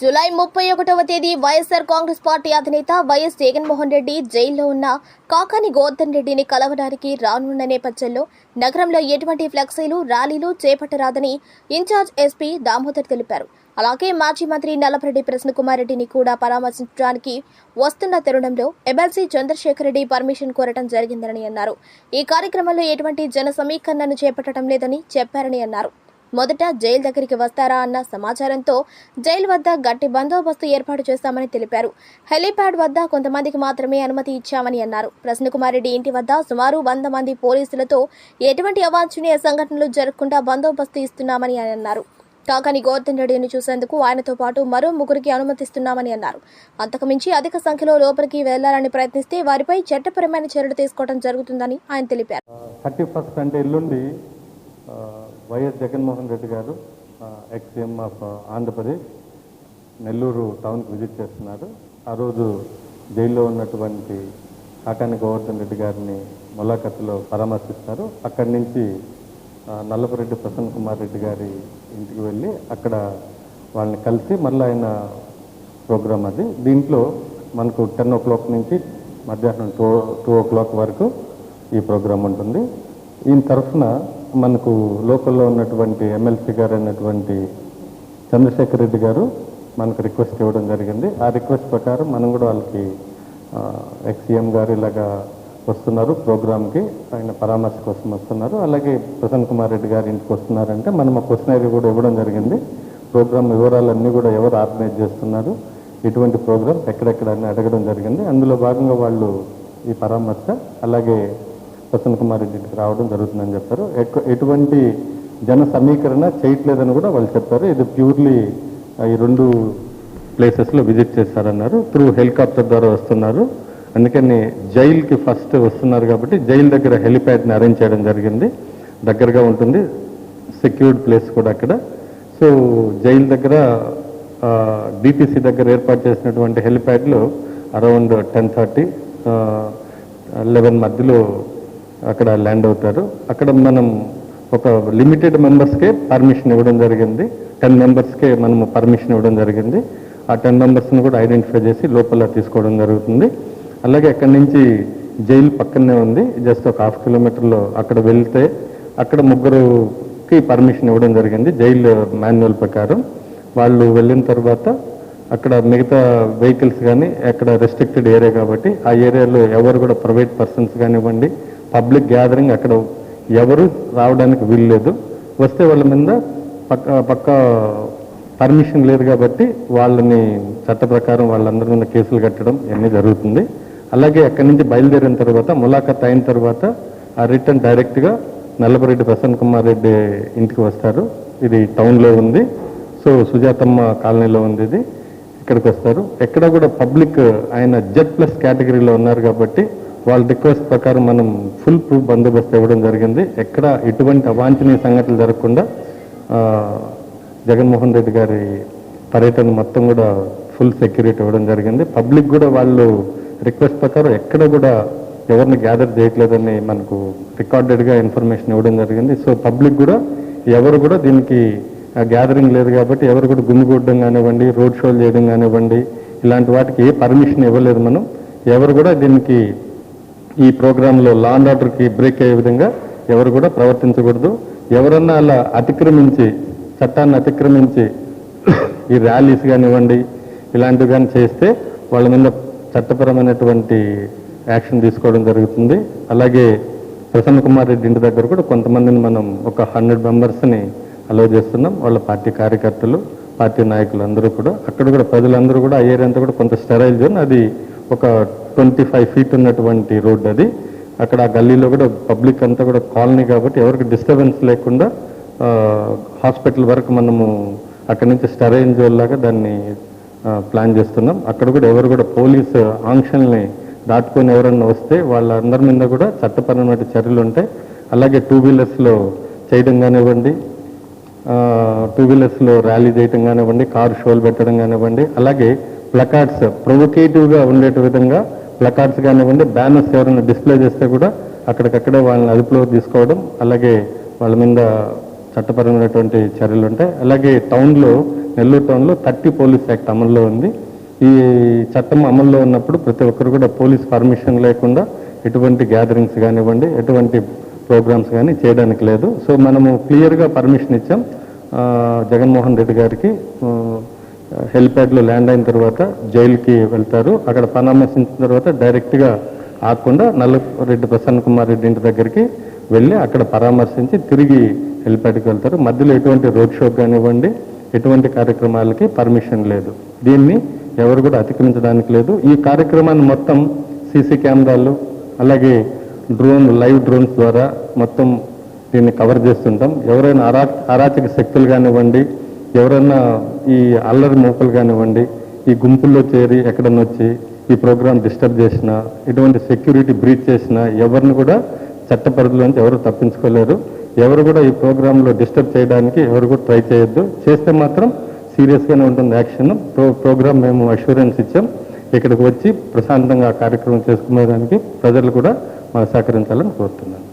July ముప్పై ఒకటవ తేదీ వైఎస్ఆర్ కాంగ్రెస్ పార్టీ అధినేత వైఎస్ జగన్మోహన్ రెడ్డి జైల్లో ఉన్న కాకాని గోవర్ధన్ రెడ్డిని కలవడానికి రానున్న నేపథ్యంలో నగరంలో ఎటువంటి ఫ్లెక్సీలు ర్యాలీలు చేపట్టరాదని ఇన్ఛార్జ్ ఎస్పీ దామోదర్ తెలిపారు. అలాగే మాజీ మంత్రి నల్లపరెడ్డి ప్రసన్నకుమార్ రెడ్డిని కూడా పరామర్శించడానికి వస్తున్న తరుణంలో ఎమ్మెల్సీ చంద్రశేఖర్ రెడ్డి పర్మిషన్ కోరటం జరిగిందని అన్నారు. ఈ కార్యక్రమంలో ఎటువంటి జన సమీకరణను చేపట్టడం లేదని చెప్పారని అన్నారు. మొదట జైలు దగ్గరికి వస్తారా అన్న సమాచారంతో జైలు వద్ద గట్టి బందోబస్తు ఏర్పాటు చేస్తామని తెలిపారు. హెలీప్యాడ్ వద్ద కొంతమందికి మాత్రమే అనుమతి ఇచ్చామని అన్నారు. ప్రసన్నకుమారెడ్డి ఇంటి వద్ద సుమారు వంద మంది పోలీసులతో ఎటువంటి అవాంఛనీయ సంఘటనలు జరగకుండా బందోబస్తు ఇస్తున్నామని ఆయన అన్నారు. కాకాని గోవర్ధన్ రెడ్డిని చూసేందుకు ఆయనతో పాటు మరో ముగ్గురికి అనుమతిస్తున్నామని అన్నారు. అంతకుమించి అధిక సంఖ్యలో లోపలికి వెళ్ళాలని ప్రయత్నిస్తే వారిపై చట్టపరమైన చర్యలు తీసుకోవడం జరుగుతుందని ఆయన తెలిపారు. థర్టీ ఫస్ట్ అంటే ఎల్లుండి వైఎస్ జగన్మోహన్ రెడ్డి గారు ఎక్స్ఎం ఆఫ్ ఆంధ్రప్రదేశ్ నెల్లూరు టౌన్కి విజిట్ చేస్తున్నారు. ఆ రోజు జైల్లో ఉన్నటువంటి కాకాని గోవర్ధన్ రెడ్డి గారిని ములాఖత్తులో పరామర్శిస్తారు. అక్కడి నుంచి నల్లపురెడ్డి ప్రసన్న కుమార్ రెడ్డి గారి ఇంటికి వెళ్ళి అక్కడ వాళ్ళని కలిసి మళ్ళీ ఆయన ప్రోగ్రామ్ అది. దీంట్లో మనకు టెన్ ఓ క్లాక్ నుంచి మధ్యాహ్నం టూ టూ ఓ క్లాక్ వరకు ఈ ప్రోగ్రాం ఉంటుంది. ఈయన తరఫున మనకు లోకల్లో ఉన్నటువంటి ఎమ్మెల్సీ గారు అయినటువంటి చంద్రశేఖర్ రెడ్డి గారు మనకు రిక్వెస్ట్ ఇవ్వడం జరిగింది. ఆ రిక్వెస్ట్ ప్రకారం మనం కూడా వాళ్ళకి ఎక్స్సీఎం గారు ఇలాగా వస్తున్నారు ప్రోగ్రామ్కి. ఆయన పరామర్శ కోసం వస్తున్నారు. అలాగే ప్రసన్న కుమార్ రెడ్డి గారి ఇంటికి వస్తున్నారంటే మనం ఆ క్వశ్చనరీ కూడా ఇవ్వడం జరిగింది. ప్రోగ్రామ్ వివరాలన్నీ కూడా ఎవరు ఆర్గనైజ్ చేస్తున్నారు ఇటువంటి ప్రోగ్రామ్స్ ఎక్కడెక్కడ అని అడగడం జరిగింది. అందులో భాగంగా వాళ్ళు ఈ పరామర్శ అలాగే ప్రసన్న కుమార్ రెడ్డికి రావడం జరుగుతుందని చెప్పారు. ఎటువంటి జన సమీకరణ చేయట్లేదని కూడా వాళ్ళు చెప్పారు. ఇది ప్యూర్లీ ఈ రెండు ప్లేసెస్లో విజిట్ చేశారన్నారు. త్రూ హెలికాప్టర్ ద్వారా వస్తున్నారు. అందుకని జైలుకి ఫస్ట్ వస్తున్నారు కాబట్టి జైలు దగ్గర హెలిప్యాడ్ని అరేంజ్ చేయడం జరిగింది. దగ్గరగా ఉంటుంది. సెక్యూర్డ్ ప్లేస్ కూడా అక్కడ. సో జైలు దగ్గర డిటీసీ దగ్గర ఏర్పాటు చేసినటువంటి హెలిప్యాడ్లో అరౌండ్ టెన్ థర్టీ లెవెన్ మధ్యలో అక్కడ ల్యాండ్ అవుతారు. అక్కడ మనం ఒక లిమిటెడ్ మెంబర్స్కే పర్మిషన్ ఇవ్వడం జరిగింది. టెన్ మెంబర్స్కే మనము పర్మిషన్ ఇవ్వడం జరిగింది. ఆ టెన్ మెంబర్స్ని కూడా ఐడెంటిఫై చేసి లోపల తీసుకోవడం జరుగుతుంది. అలాగే అక్కడి నుంచి జైలు పక్కనే ఉంది. జస్ట్ ఒక హాఫ్ కిలోమీటర్లో అక్కడ వెళ్తే అక్కడ ముగ్గురుకి పర్మిషన్ ఇవ్వడం జరిగింది. జైలు మాన్యువల్ ప్రకారం. వాళ్ళు వెళ్ళిన తర్వాత అక్కడ మిగతా వెహికల్స్ కానీ అక్కడ రెస్ట్రిక్టెడ్ ఏరియా కాబట్టి ఆ ఏరియాలో ఎవరు కూడా ప్రైవేట్ పర్సన్స్ కానివ్వండి పబ్లిక్ గ్యాదరింగ్ అక్కడ ఎవరు రావడానికి వీల్లేదు. వస్తే వాళ్ళ మీద పక్క పక్క పర్మిషన్ లేదు కాబట్టి వాళ్ళని చట్ట ప్రకారం వాళ్ళందరి మీద కేసులు కట్టడం ఇవన్నీ జరుగుతుంది. అలాగే అక్కడి నుంచి బయలుదేరిన తర్వాత ములాఖత్ అయిన తర్వాత ఆ రిటర్న్ డైరెక్ట్గా నల్లపరెడ్డి ప్రసన్న కుమార్ రెడ్డి ఇంటికి వస్తారు. ఇది టౌన్లో ఉంది. సో సుజాతమ్మ కాలనీలో ఉంది ఇది. ఇక్కడికి వస్తారు. ఎక్కడ కూడా పబ్లిక్ ఆయన జెడ్ ప్లస్ కేటగిరీలో ఉన్నారు కాబట్టి వాళ్ళ రిక్వెస్ట్ ప్రకారం మనం ఫుల్ ప్రూఫ్ బందోబస్తు ఇవ్వడం జరిగింది. ఎక్కడ ఎటువంటి అవాంఛనీయ సంఘటనలు జరగకుండా జగన్మోహన్ రెడ్డి గారి పర్యటన మొత్తం కూడా ఫుల్ సెక్యూరిటీ ఇవ్వడం జరిగింది. పబ్లిక్ కూడా వాళ్ళు రిక్వెస్ట్ ప్రకారం ఎక్కడ కూడా ఎవరిని గ్యాదర్ చేయట్లేదని మనకు రికార్డెడ్గా ఇన్ఫర్మేషన్ ఇవ్వడం జరిగింది. సో పబ్లిక్ కూడా ఎవరు కూడా దీనికి గ్యాదరింగ్ లేదు కాబట్టి ఎవరు కూడా గుమ్మిగూడడం కానివ్వండి రోడ్ షోలు చేయడం కానివ్వండి ఇలాంటి వాటికి ఏ పర్మిషన్ ఇవ్వలేదు మనం. ఎవరు కూడా దీనికి ఈ ప్రోగ్రాంలో లా అండ్ ఆర్డర్కి బ్రేక్ అయ్యే విధంగా ఎవరు కూడా ప్రవర్తించకూడదు. ఎవరన్నా అలా అతిక్రమించి చట్టాన్ని అతిక్రమించి ఈ ర్యాలీస్ కానివ్వండి ఇలాంటివి కానీ చేస్తే వాళ్ళ మీద చట్టపరమైనటువంటి యాక్షన్ తీసుకోవడం జరుగుతుంది. అలాగే ప్రసన్న కుమార్ రెడ్డి ఇంటి దగ్గర కూడా కొంతమందిని మనం ఒక హండ్రెడ్ మెంబర్స్ని అలో చేస్తున్నాం. వాళ్ళ పార్టీ కార్యకర్తలు పార్టీ నాయకులు అందరూ కూడా. అక్కడ కూడా ప్రజలందరూ కూడా ఆ ఏరియా అంతా కూడా కొంత స్టెరైల్ జోన్. అది ఒక ట్వంటీ ఫైవ్ ఫీట్ ఉన్నటువంటి రోడ్ అది. అక్కడ ఆ గల్లీలో కూడా పబ్లిక్ అంతా కూడా కాలనీ కాబట్టి ఎవరికి డిస్టర్బెన్స్ లేకుండా హాస్పిటల్ వరకు మనము అక్కడి నుంచి స్టెరైన్ జోన్ లాగా దాన్ని ప్లాన్ చేస్తున్నాం. అక్కడ కూడా ఎవరు కూడా పోలీస్ ఆంక్షల్ని దాటుకొని ఎవరన్నా వస్తే వాళ్ళందరి మీద కూడా చట్టపరమైన చర్యలు ఉంటాయి. అలాగే టూ వీలర్స్లో చేయడం కానివ్వండి టూ వీలర్స్లో ర్యాలీ చేయడం కానివ్వండి కారు షోలు పెట్టడం కానివ్వండి అలాగే ప్లకార్డ్స్ ప్రొవొకేటివ్గా ఉండేట విధంగా ప్లకార్డ్స్ కానివ్వండి బ్యానర్స్ ఎవరైనా డిస్ప్లే చేస్తే కూడా అక్కడికక్కడే వాళ్ళని అదుపులో తీసుకోవడం అలాగే వాళ్ళ మీద చట్టపరమైనటువంటి చర్యలు ఉంటాయి. అలాగే టౌన్లో నెల్లూరు టౌన్లో థర్టీ పోలీస్ యాక్ట్ అమల్లో ఉంది. ఈ చట్టం అమల్లో ఉన్నప్పుడు ప్రతి ఒక్కరు కూడా పోలీస్ పర్మిషన్ లేకుండా ఎటువంటి గ్యాదరింగ్స్ కానివ్వండి ఎటువంటి ప్రోగ్రామ్స్ కానీ చేయడానికి లేదు. సో మనము క్లియర్గా పర్మిషన్ ఇచ్చాం. జగన్మోహన్ రెడ్డి గారికి హెలిప్యాడ్లో ల్యాండ్ అయిన తర్వాత జైలుకి వెళ్తారు. అక్కడ పరామర్శించిన తర్వాత డైరెక్ట్గా ఆకుండా నల్లరెడ్డి ప్రసన్న కుమార్ రెడ్డి ఇంటి దగ్గరికి వెళ్ళి అక్కడ పరామర్శించి తిరిగి హెలిప్యాడ్కి వెళ్తారు. మధ్యలో ఎటువంటి రోడ్ షో కానివ్వండి ఎటువంటి కార్యక్రమాలకి పర్మిషన్ లేదు. దీన్ని ఎవరు కూడా అతిక్రమించడానికి లేదు. ఈ కార్యక్రమాన్ని మొత్తం సీసీ కెమెరాలు అలాగే డ్రోన్ లైవ్ డ్రోన్స్ ద్వారా మొత్తం దీన్ని కవర్ చేస్తుంటాం. ఎవరైనా అరా అరాచక శక్తులు కానివ్వండి ఎవరైనా ఈ అల్లరి మూకలు కానివ్వండి ఈ గుంపుల్లో చేరి ఎక్కడన్నా వచ్చి ఈ ప్రోగ్రామ్ డిస్టర్బ్ చేసినా ఇటువంటి సెక్యూరిటీ బ్రీచ్ చేసినా ఎవరిని కూడా చట్ట పరిధిలోంచి ఎవరు తప్పించుకోలేరు. ఎవరు కూడా ఈ ప్రోగ్రాంలో డిస్టర్బ్ చేయడానికి ఎవరు కూడా ట్రై చేయొద్దు. చేస్తే మాత్రం సీరియస్గానే ఉంటుంది యాక్షన్. ప్రో ప్రోగ్రామ్ మేము అష్యూరెన్స్ ఇచ్చాం. ఇక్కడికి వచ్చి ప్రశాంతంగా కార్యక్రమం చేసుకునేదానికి ప్రజలు కూడా మాకు సహకరించాలని కోరుతున్నాను.